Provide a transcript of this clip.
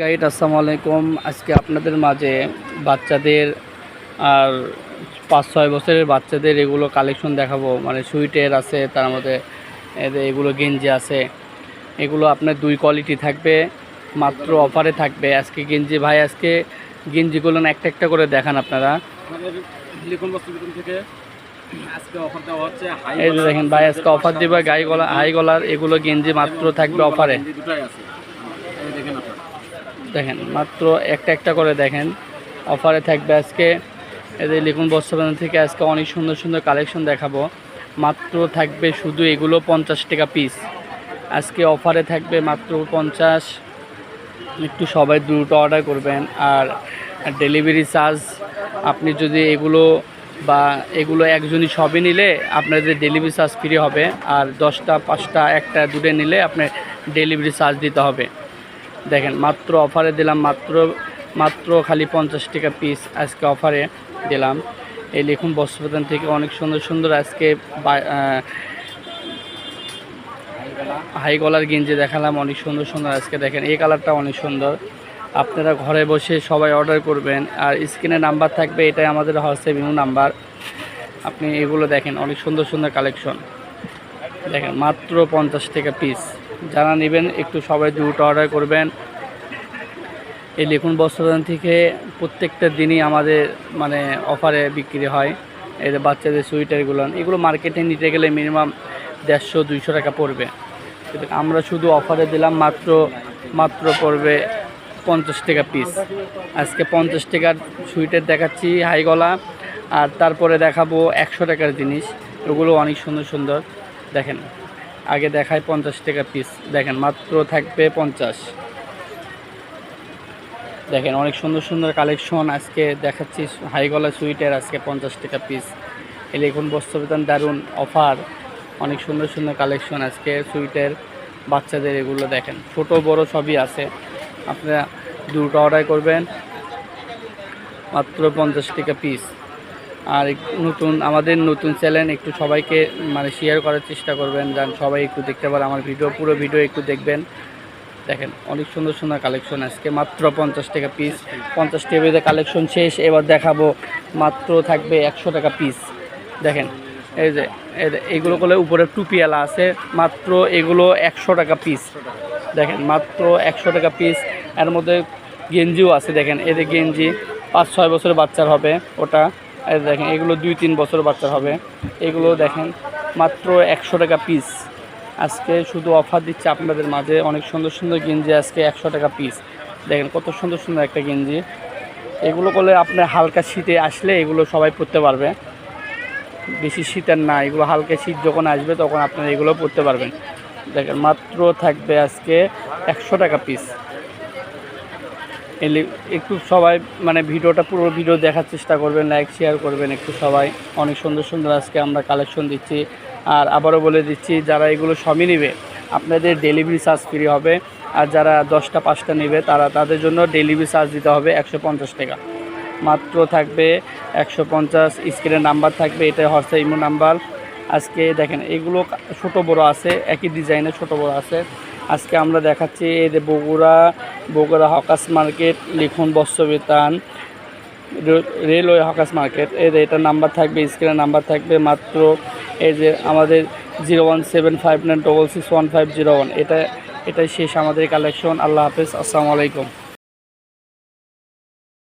Guide আসসালামু আলাইকুম। আজকে আপনাদের মাঝে বাচ্চাদের আর পাঁচ ছয় বছরের বাচ্চাদের এগুলো কালেকশন দেখাবো। মানে সুইটের আছে তার মধ্যে এদের এগুলো গেঞ্জি আছে। এগুলো আপনার দুই কোয়ালিটি থাকবে মাত্র অফারে থাকবে। আজকে গেঞ্জি ভাই আজকে গেঞ্জিগুলো না একটা একটা করে দেখান আপনারা। এই দেখেন ভাই আজকে অফার দিবে গাই গলা হাই গলার এগুলো গেঞ্জি মাত্র থাকবে অফারে দুটাই আছে। দেখেন, মাত্র একটা একটা করে দেখেন। অফারে থাকবে আজকে। এদের লিখুন বস্ত্রবাজার থেকে আজকে অনেক সুন্দর সুন্দর কালেকশন দেখাবো। মাত্র থাকবে শুধু এগুলো পঞ্চাশ টাকা পিস আজকে অফারে থাকবে মাত্র পঞ্চাশ। একটু সবাই দ্রুত অর্ডার করবেন। আর ডেলিভারি চার্জ আপনি যদি এগুলো বা এগুলো একজনই সবই নিলে আপনাদের ডেলিভারি চার্জ ফ্রি হবে। আর দশটা, পাঁচটা, একটা, দুটো নিলে আপনার ডেলিভারি চার্জ দিতে হবে। দেখেন, মাত্র অফারে দিলাম, মাত্র মাত্র খালি পঞ্চাশ টাকা পিস আজকে অফারে দিলাম। এই লিখুন, বস্ত্রপ্রদান থেকে অনেক সুন্দর সুন্দর আজকে হাই গলার গেঞ্জি দেখালাম, অনেক সুন্দর সুন্দর আজকে দেখেন, এই কালারটা অনেক সুন্দর। আপনারা ঘরে বসে সবাই অর্ডার করবেন, আর স্ক্রিনে নাম্বার থাকবে, এটাই আমাদের হোয়াটসঅ্যাপ ইমো নাম্বার। আপনি এগুলো দেখেন, অনেক সুন্দর সুন্দর কালেকশন দেখেন, মাত্র পঞ্চাশ টাকা পিস যারা নেবেন, একটু সবাই দ্রুত অর্ডার করবেন। এই লিখুন বস্ত্রদান থেকে প্রত্যেকটা দিনই আমাদের মানে অফারে বিক্রি হয়। এই বাচ্চাদের সুইটারগুলো এগুলো মার্কেটে নিতে গেলে মিনিমাম দেড়শো, দুইশো টাকা পড়বে। আমরা শুধু অফারে দিলাম মাত্র মাত্র পড়বে পঞ্চাশ টাকা পিস আজকে পঞ্চাশ টাকার সুইটার দেখাচ্ছি হাই গলা, আর তারপরে দেখাবো একশো টাকার জিনিস। ওগুলো অনেক সুন্দর সুন্দর। দেখেন। আগে দেখায় পঞ্চাশ টাকা পিস দেখেন, মাত্র থাকবে পঞ্চাশ। দেখেন, অনেক সুন্দর সুন্দর কালেকশন আজকে দেখাচ্ছি। হাই গলা সুইটের আজকে পঞ্চাশ টাকা পিস এই লিখুন বস্ত্রবিধান দারুণ অফার অনেক সুন্দর সুন্দর কালেকশন আজকে সুইটের বাচ্চাদের এগুলো দেখেন। ছোট, বড় সবই আছে। আপনারা দুটো অর্ডার করবেন। মাত্র পঞ্চাশ টাকা পিস আর নতুন, আমাদের নতুন চ্যানেল, একটু সবাইকে মানে শেয়ার করার চেষ্টা করবেন। যান, সবাই একটু দেখতে পারে আমার ভিডিও পুরো ভিডিও একটু দেখবেন। দেখেন, অনেক সুন্দর সুন্দর কালেকশন আজকে। মাত্র পঞ্চাশ টাকা পিস পঞ্চাশ টেবিলে কালেকশন শেষ। এবার দেখাবো, মাত্র থাকবে একশো টাকা পিস দেখেন, এই যে এইগুলো করলে উপরে টুপিয়ালা আছে। মাত্র এগুলো একশো টাকা পিস দেখেন, মাত্র একশো টাকা পিস এর মধ্যে গেঞ্জিও আছে, দেখেন। এদের গেঞ্জি, পাঁচ ছয় বছরের বাচ্চার হবে ওটা। দেখেন, এগুলো দুই তিন বছর বাচ্চার হবে। এগুলো দেখেন, মাত্র একশো টাকা পিস আজকে শুধু অফার দিচ্ছে আপনাদের মাঝে, অনেক সুন্দর সুন্দর গেঞ্জি আজকে একশো টাকা পিস দেখেন, কত সুন্দর সুন্দর একটা গেঞ্জি। এগুলো করলে আপনার হালকা শীতে আসলে এগুলো সবাই পরতে পারবে। বেশি শীতের না, এগুলো হালকা শীত যখন আসবে তখন আপনারা এগুলো পরতে পারবেন। দেখেন, মাত্র থাকবে আজকে একশো টাকা পিস এলে একটু সবাই মানে ভিডিওটা পুরো ভিডিও দেখার চেষ্টা করবেন লাইক শেয়ার করবেন একটু সবাই। অনেক সুন্দর সুন্দর আজকে আমরা কালেকশন দিচ্ছি। আর আবারও বলে দিচ্ছি, যারা এগুলো সবই নেবে, আপনাদের ডেলিভারি চার্জ ফ্রি হবে। আর যারা দশটা, পাঁচটা নেবে, তারা তাদের জন্য ডেলিভারি চার্জ দিতে হবে একশো পঞ্চাশ টাকা। মাত্র থাকবে একশো পঞ্চাশ স্ক্রিনের নাম্বার থাকবে, এটা হোয়াটসঅ্যাপ ইমো নাম্বার আজকে দেখেন, এগুলো ছোট বড় আছে, একই ডিজাইনের ছোট বড় আছে। আজকে আমরা দেখাচ্ছি, এই যে বগুড়া বগুড়া হকাস মার্কেট, লিখুন বস্ত্রবিতান রেলওয়ে হকাস মার্কেট। এই যে এটার নাম্বার থাকবে, স্ক্রিনের নাম্বার থাকবে, মাত্র এই যে আমাদের zero one seven five nine double six one five zero one. এটা, এটাই শেষ আমাদের কালেকশন। আল্লাহ হাফেজ। আসসালামু আলাইকুম।